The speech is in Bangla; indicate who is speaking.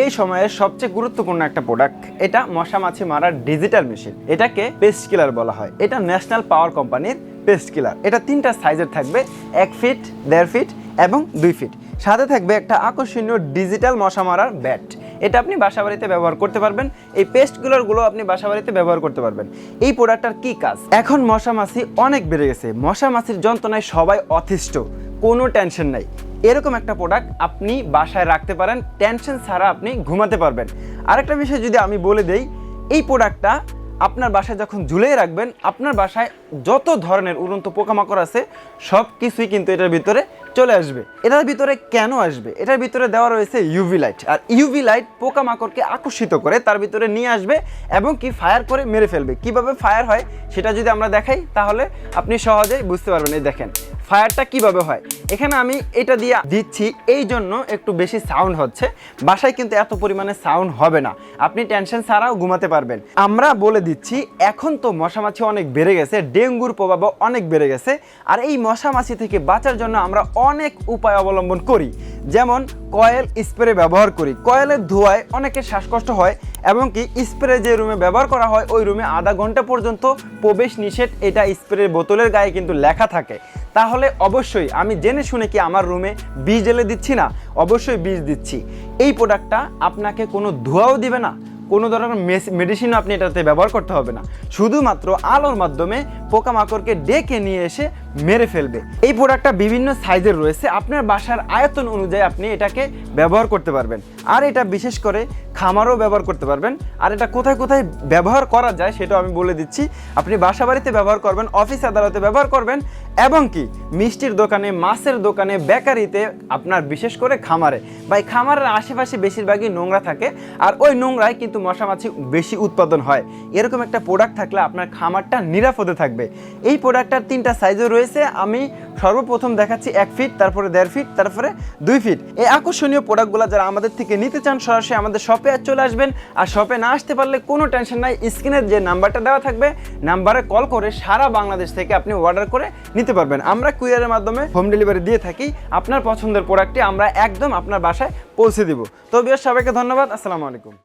Speaker 1: এই সময়ের সবচেয়ে গুরুত্বপূর্ণ একটা প্রোডাক্ট এটা মশা মাছি মারার ডিজিটাল মেশিন এটাকে পেস্ট কিলার বলা হয়। এটা ন্যাশনাল পাওয়ার কোম্পানির পেস্ট কিলার এটা তিনটা সাইজের থাকবে, এক ফিট দেড় ফিট এবং দুই ফিট সাথে থাকবে একটা আকর্ষণীয় ডিজিটাল মশা মারার ব্যাট এটা আপনি বাসাবাড়িতে ব্যবহার করতে পারবেন। এই পেস্টগুলোরগুলো আপনি বাসাবাড়িতে ব্যবহার করতে পারবেন। এই প্রোডাক্টটার কি কাজ? এখন মশা মাছি অনেক বেড়ে গেছে। মশা মাছির যন্ত্রণায় সবাই অতিষ্ঠ। কোনো টেনশন নাই। এরকম একটা প্রোডাক্ট আপনি বাসায় রাখতে পারেন টেনশন ছাড়া আপনি ঘুমাতে পারবেন। আরেকটা বিষয় যদি আমি বলে দেই, এই প্রোডাক্টটা আপনার বাসায় যখন ঝুলিয়ে রাখবেন, আপনার বাসায় যত ধরনের উড়ন্ত পোকামাকড় আছে সব কিছুই কিন্তু এটার ভিতরে চলে আসবে। এটার ভিতরে কেন আসবে? এটার ভিতরে দেওয়া রয়েছে ইউভি লাইট আর ইউভি লাইট পোকামাকড়কে আকর্ষিত করে তার ভিতরে নিয়ে আসবে এবং কি ফায়ার করে মেরে ফেলবে। কীভাবে ফায়ার হয়, সেটা যদি আমরা দেখাই, তাহলে আপনি সহজেই বুঝতে পারবেন। এই দেখেন ফায়ারটা কীভাবে হয়? এখানে আমি এটা দিয়ে দিচ্ছি, এই জন্য একটু বেশি সাউন্ড হচ্ছে। বাসায় কিন্তু এত পরিমাণে সাউন্ড হবে না। আপনি টেনশন ছাড়াও ঘুমাতে পারবেন। আমরা বলে দিচ্ছি, এখন তো মশামাছি অনেক বেড়ে গেছে, ডেঙ্গুর প্রভাবও অনেক বেড়ে গেছে। আর এই মশামাছি থেকে বাঁচার জন্য আমরা অনেক উপায় অবলম্বন করি। যেমন কয়েল স্প্রে ব্যবহার করি। কয়েলের ধোঁয়ায় অনেকের শ্বাসকষ্ট হয় এবং কি স্প্রে যে রুমে ব্যবহার করা হয়, ওই রুমে আধা ঘণ্টা পর্যন্ত প্রবেশ নিষেধ, এটা স্প্রের বোতলের গায়ে কিন্তু লেখা থাকে। তাহলে অবশ্যই আমি জেনে শুনে কি আমার রুমে বীজ এলে দিচ্ছি না? অবশ্যই বীজ দিচ্ছি। এই প্রোডাক্টটা আপনাকে কোনো ধোঁয়াও দিবে না। কোনো ধরনের মেডিসিনও আপনি এটাতে ব্যবহার করতে হবে না। শুধুমাত্র আলোর মাধ্যমে পোকামাকড়কে ডেকে নিয়ে এসে মেরে ফেলবে। এই প্রোডাক্টটা বিভিন্ন সাইজের রয়েছে। আপনার বাসার আয়তন অনুযায়ী আপনি এটাকে ব্যবহার করতে পারবেন। আর এটা বিশেষ করে খামারও ব্যবহার করতে পারবেন। আর এটা কোথায় কোথায় ব্যবহার করা যায় সেটাও আমি বলে দিচ্ছি। আপনি বাসা বাড়িতে ব্যবহার করবেন অফিস আদালতে ব্যবহার করবেন, এবং কি মিষ্টির দোকানে, মাছের দোকানে বেকারিতে আপনার বিশেষ করে খামারে। বা এই খামারের আশেপাশে বেশিরভাগই নোংরা থাকে। আর ওই নোংরায় কিন্তু মশামাছি বেশি উৎপাদন হয়। এরকম একটা প্রোডাক্ট থাকলে আপনার খামারটা নিরাপদে থাকবে। এই প্রোডাক্টটার তিনটা সাইজও রয়েছে, আমি সর্বপ্রথম দেখাচ্ছি এক ফিট তারপরে দেড় ফিট তারপরে দুই ফিট এই আকর্ষণীয় প্রোডাক্টগুলো যারা আমাদের থেকে নিতে চান, সরাসরি আমাদের শপে চলে আসবেন। আর শপে না আসতে পারলে কোনো টেনশন নাই স্ক্রিনের যে নাম্বারটা দেওয়া থাকবে নাম্বারে কল করে সারা বাংলাদেশ থেকে আপনি অর্ডার করে নিতে পারবেন। আমরা কুরিয়ারের মাধ্যমে হোম ডেলিভারি দিয়ে থাকি, আপনার পছন্দের প্রোডাক্টটি আমরা একদম আপনার বাসায় পৌঁছে দিব। তো বিয়ার সবাইকে ধন্যবাদ, আসসালামু আলাইকুম।